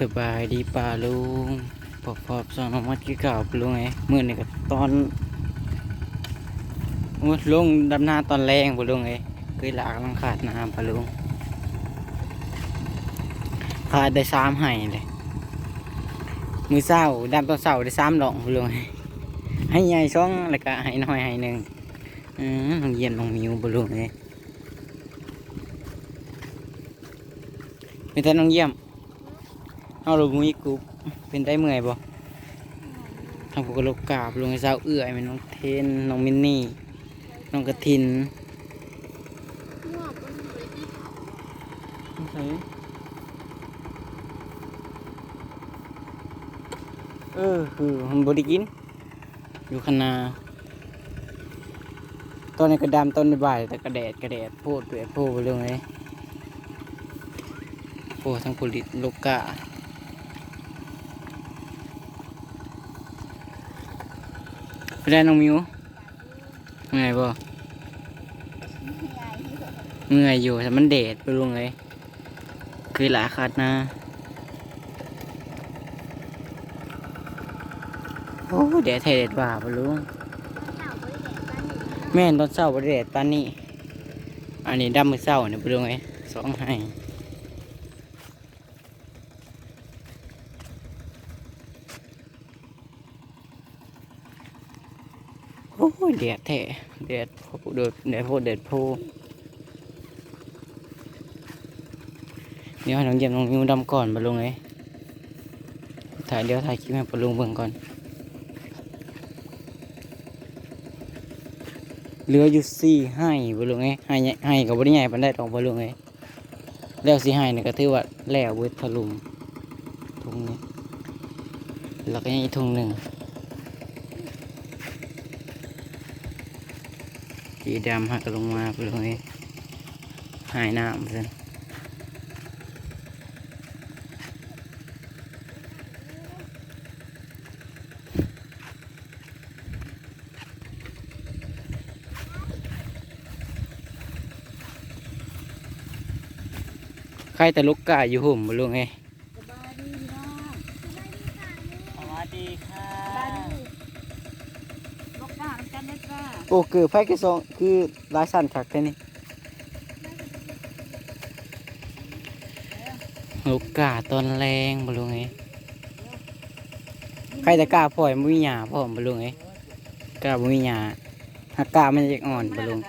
สบายดีป่าลุงพอพอบสอนมัดกี่เก่าปลุงไงเมื่อนี่ก็ตอนมุดลงดำน้าตอนแรงปลุงไงเคยหลากลังขาดน้ำปลุงขาดได้สามไห้เลยมือเศร้าดำตอนเศร้าได้สามดอกปลุงไงให้ใหญ่ช่องแล้วก็ให้น้อยให้หนึ่งอืมน้องเย็นน้องมิวปลุงไงมีแต่น้องเยี่ยม เอาลงมือกูเป็นได้เมื่อยบ่ทำกูก็ลกกราบลงให้สาวเอื้อยแมันน้องเทนน้องมินนี่น้องกระทินเออคือมันบไดิกิน อยู่คณาตอนนี้ก็ดำต้นในบ่ายแต่กระแดดกระแดดโพดเปลือยโพดไปเรื่องเลยโพดทั้งผลิตลูกกา ไปได้น้องมิวเมื่อยบ่เมื่อยอยู่แต่มันเดดไปลุงเลย คือหลาขาดนะโอ้แดดแท้แดดว่าไปลุงแม่นตอนเช้าบ่ได้แดดปานนี้ อันนี้ดำมือเช้าเนี่ยไปลุงเลยสองให้โอ้ย แดดแท้แดดโพเดดแดดโพแดดโพเดี๋ยวให้น้องเยี่ยมน้องมิวดำก่อนไปลุงเลยถ่ายเดี๋ยวถ่ายคลิปให้ปลุงเบิ่งก่อนเหลืออยู่สี่ให้บลุงไงให้ให้กับบริใหญ่ปันได้ตองบลุงไงแล้วสี่ให้นี่ก็ถือว่าแล้วเวททะลุมทุงนี้แล้วก็ยังอีกทุ่งหนึ่ง สีดำหักลงมาบลุงไงหายน้ำเส้นใครแต่ลูกกาอยู่ห่มบลุงไงสบายดีเนาะสวัสดีค่ะสบายดีลก บ้านกันเด็ดว่าโอ้เกิดไฟกระซองคือลายสั้นคักแค่นี้ลูกกาตอนแรงบลุงไงใครจะกล้าปล่อยมุ้ยหยาพ่อมบลุงไงกล้ามุ้ยหยาหักกามันจะอ่อนบลุง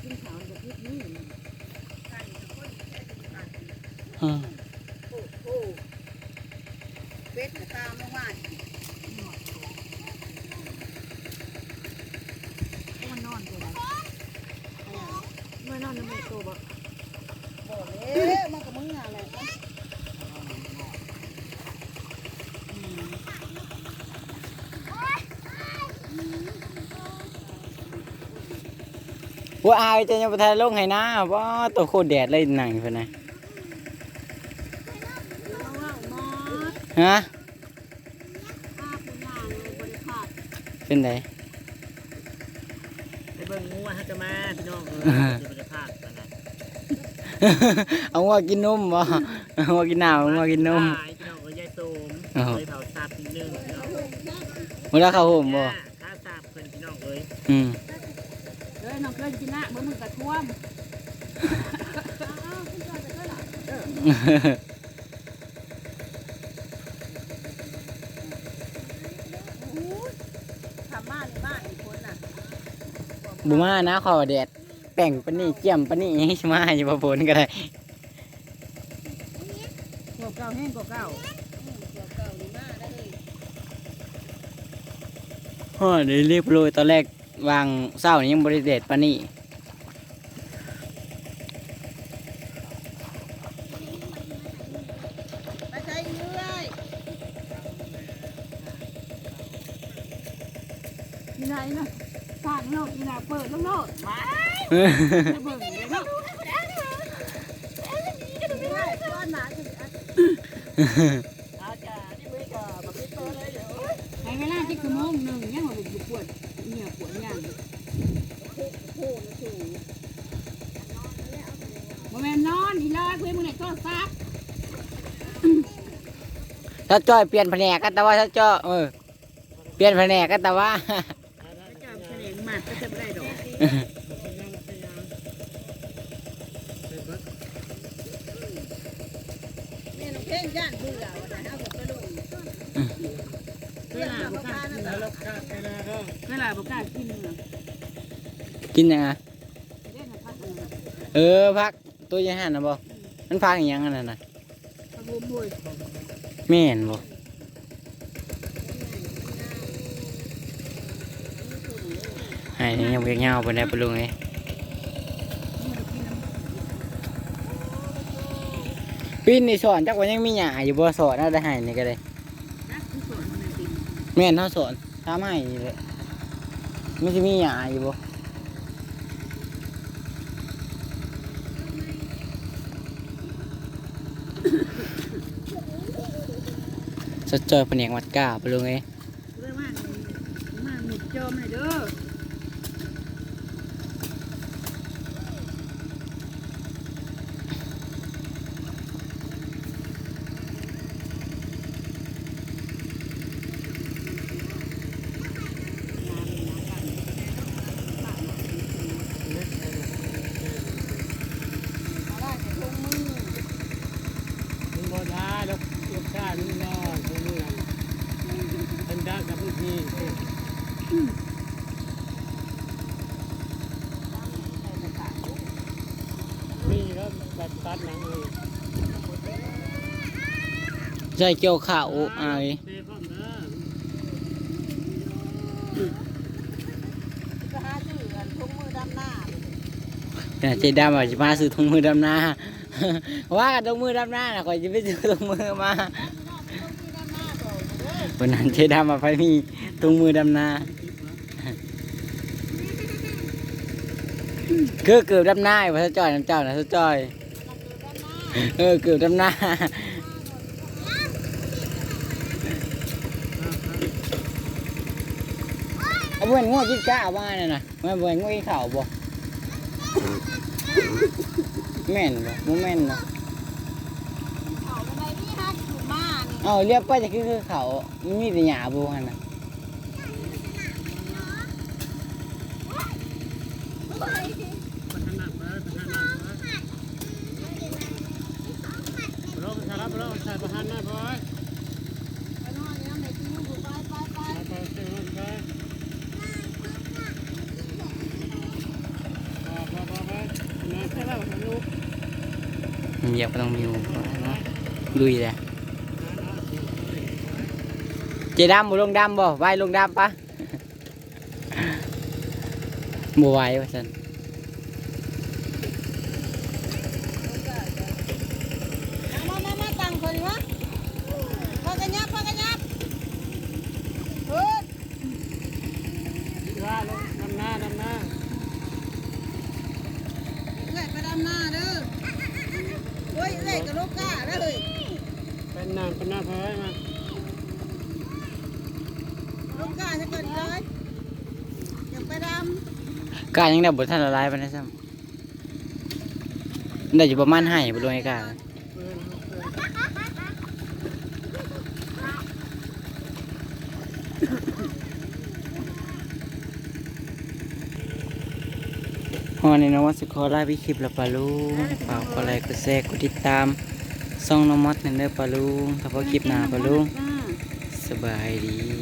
ขึ้นเขาจะพิษนี่อืม เป็ดตามมามันนอนเลยมันนอนในมือตัวบ่บ่เลยมันกับมึงอะไร ว่าอายจะยังไปทายลงให้นะว่าตัวโคตรแดดเลยหนังเพื่อนนะเอาว่าหมอฮะภาพคุณยางเลยบริขาดเป็นไงไปเบิ่งงูว่าฮักกะมาพี่น้องเออเดี๋ยวมันจะพลาดไปนะเอาว่ากินนมบ่เอาว่ากินน้ำเอาว่ากินนมตายพี่น้องเอ้ยยายโสมอ้าวเลยเผาซาบนิดนึงพี่น้องเวลาเข้าห่มบ่ข้าซาบเพิ่นพี่น้องเอ้ยอืมเอ้ย น้องเคยกินนะเมื่อมึงกระท่วมทำบ้านในบ้านอีกคนน่ะบุมานะขอแดดแป้งปานนี่เจียมปานนี่ยังสิมาอยู่บ่ฝนก็ได้กว่าเก่าแห้งกว่าเก่าฮอดรีบโรยตอนแรก วางเศร้านี่ยังบ่ได้แดดปานนี่ไปใช้เรื่อยนี่ไหนนะสร้างโลกนี่นะเปิดโลกโลกมาจะเบิ่งเลยเนาะก้อนหนาจะ ที่คือโมงหนึ่งยังมาบุกปวดเนี่ยปวดอย่างโมเมนนอนอีลอยเพื่อนมึงไหนโทรศัพท์ถ้าจ้อยเปลี่ยนแผนกกันแต่ว่าถ้าจ้อยเออเปลี่ยนแผนกกันแต่ว่าเจ้าแสดงมาดก็จะไม่ได้ดอกแม่น้องเพ่งย่านเบื่อว่าแต่เอาแบบไปลง เวลาบ่กล้ากินแล้าขาดไปแล้วก็เวลาบ่กล้ากินเนาะกินยังไงเล่นพักอันนั้นเออพักตัวยังหันนะบ่มันพักอหย่างนั้นน่ะพะบุมบุยแม่นบ่ให้ยังเวียกเงาไปได้ปะลุงไงปีนนี่สอนจักว่ายังมีหยาอยู่บ่สอนน่าได้ให้นี่ก็ได้ นักที่สอนมันกิน แม่นเฮาสอนถามให้นี่แหละมันสิมีหยาอยู่บ่สดจอยแผนกวัดก้าปะลุงไง เรื่องว่ามาหมิดจอมเลยเด้อ มึงบ่ได้แล้วลูกชายมึงรอดมึงนี่เป็นด้านกับพี่พี่มีแล้วแบบ ตัดหนังเลยใช่เกี่ยวข้าวอายเตะพร้อมเด้อจะหาชื่อกันทุ่งมือดำหน้าเนี่ยเจดำว่าจะมาซื้อถุงมือดำนาว่ากันถุงมือดำนาน่ะข่อยจะไปซื้อถุงมือมาวันนั้นเจดำมาไปมีถุงมือดำนาคือเกือบดำนาอยู่พระเจ้าจอยน้ำเจ้านะพระเจ้าจอย เออเกือบดำนาเอาเว้นง้อกินก้าวมาเนี่ยนะไม่เว้นง้อกินข้าวบ่แม่นบ่บ่แม่นเนาะเขาอะไรนี่ฮะอยู่มานี่เอาเรียกไปจะคือคือเขามันมีแต่หญ้าบ่หั่นน่ะประธานหนักเลยประธานหนักเลยรอประธานรับรอประธานประธานหน้าบอยไปนอนยังไหนกินอยู่ไปไปไปไปไปเชิญไปไปไปไปนอนใช่แล้วลูกมันเหยียบก็ต้องมีหูเนาะลุยเลยเจดำบ่ลงดำบ่ไหวลงดำปะบ่ไหวว่าซั่น มามามาตังคนวะพอกันยับพอกันยับเฮ้ย ว่าลงดำหน้าดำหน้า เอ้ยไปดำหน้าเด้อโอ้ยเอ้ยกับลูกก้าเด้อเฮ้ย เป็นนางเป็น หน้าเพยมาลูกก้าจะเกิดเลยอยากไปดกายังได้บ่ทันละลายปานใดซ้ำได้อยู่ประมาณให้บ่ลงไอ้กา ฮอนี่นะว่าสิขอลาพี่คลิปแล้วปะลุงฝากกดไลค์กดแชร์กดติดตาม ซ่องน้องมอดนั่นเด้อปลาลุงถ้าพอคลิปหน้าปลาลุงสบายดี